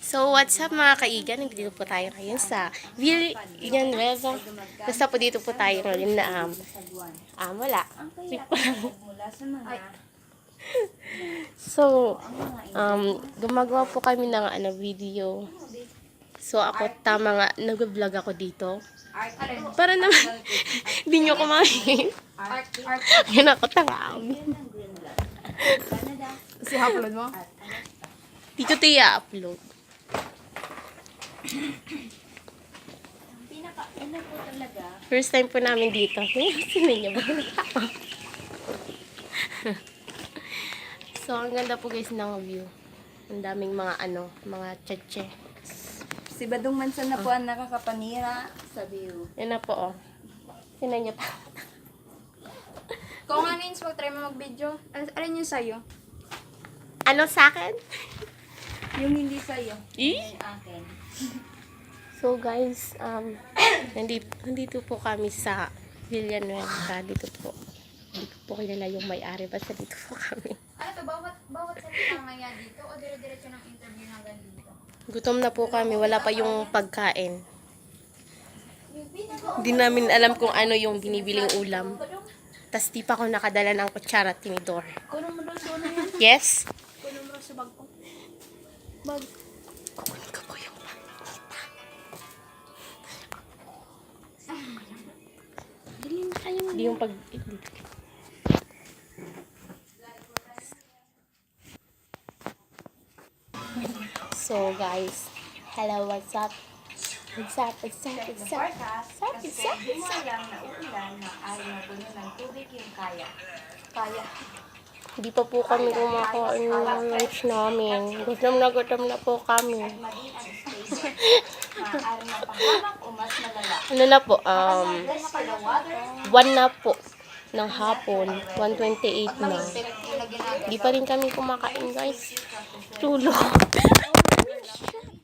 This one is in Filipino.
So, what's up mga kaigan? Nandito po tayo ngayon sa Villa Nueva. Basta po dito po tayo ngayon na, um, ah, wala. So, um, gumagawa po kami ng ano, video. So, ako tama nga, nag-vlog ako dito. Para naman, hindi nyo kumain. Yun ako, tanga. Si upload mo? Dito tayo upload Ang pinaka ano po talaga First time po namin dito. Sino niya ba? so, ang ganda po guys ng view. Ang daming mga ano, mga tsetche. Si Badong Mansan na po ang nakakapanira. sa view. Yan na po, oh. Sino niya pa? Kung ano yun, mag-try mo mag-video. Al- Alin yung sa'yo? Ano sa akin? Yung hindi sa'yo. Eh? Yung akin. So guys, um, nandito, nandito po kami sa Villanueva. Dito po. Hindi ko po kilala yung may-ari. Basta dito po kami. Ano to, bawat, bawat salita nga yan dito o dire-diretso ng interview hanggang dito? Gutom na po kami. Wala pa yung pagkain. Hindi namin alam kung ano yung binibiling ulam. Tapos di pa ako nakadala ng kutsara at tinidor. Yes? Kuno mo sa bag ko. Bag. Kukunin ko po yung bag. Dili na kayo Hindi yung pag... So guys, hello, what's up? What's up, what's up, what's up? forecast What's up, kasi what's up, di mo what's up? alam na uulan na ayaw na puno ng tubig yung kaya. Kaya. Hindi pa po kami kumakain ng lunch namin. Gutom na gutom na po kami. Ano na po, um, one na po ng hapon. 1.28 na. Hindi pa rin kami kumakain guys. Tulog.